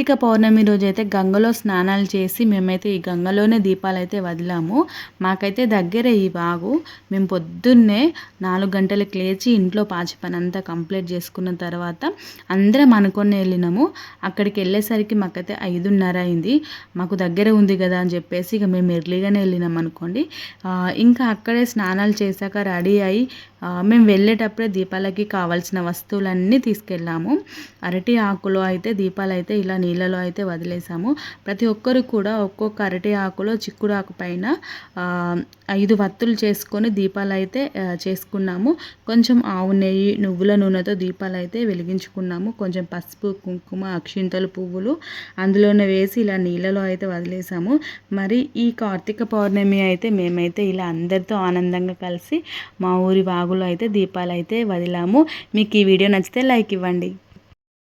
కార్తీక పౌర్ణమి రోజు అయితే గంగలో స్నానాలు చేసి మేమైతే ఈ గంగలోనే దీపాలు అయితే వదిలాము. మాకైతే దగ్గరే ఈ బాగు మేము పొద్దున్నే నాలుగు గంటలకు లేచి ఇంట్లో పాచి పని అంతా కంప్లీట్ చేసుకున్న తర్వాత అందరం అనుకొని వెళ్ళినాము. అక్కడికి వెళ్ళేసరికి మాకైతే ఐదున్నర అయింది. మాకు దగ్గర ఉంది కదా అని చెప్పేసి ఇక మేము ఎర్లీగానే వెళ్ళినాం అనుకోండి. ఇంకా అక్కడే స్నానాలు చేశాక రెడీ అయ్యి మేము వెళ్ళేటప్పుడే దీపాలకి కావాల్సిన వస్తువులన్నీ తీసుకెళ్ళాము. అరటి ఆకులో అయితే దీపాలు అయితే ఇలా నీళ్ళలో అయితే వదిలేసాము. ప్రతి ఒక్కరు కూడా ఒక్కొక్క అరటి ఆకులో చిక్కుడు ఆకు పైన ఐదు వత్తులు చేసుకొని దీపాలు అయితే చేసుకున్నాము. కొంచెం ఆవు నెయ్యి నువ్వుల నూనెతో దీపాలు అయితే వెలిగించుకున్నాము. కొంచెం పసుపు కుంకుమ అక్షింతలు పువ్వులు అందులోనే వేసి ఇలా నీళ్ళలో అయితే వదిలేసాము. మరి ఈ కార్తీక పౌర్ణమి అయితే మేమైతే ఇలా అందరితో ఆనందంగా కలిసి మా ఊరి వాగులో అయితే దీపాలు అయితే వదిలాము. మీకు ఈ వీడియో నచ్చితే లైక్ ఇవ్వండి.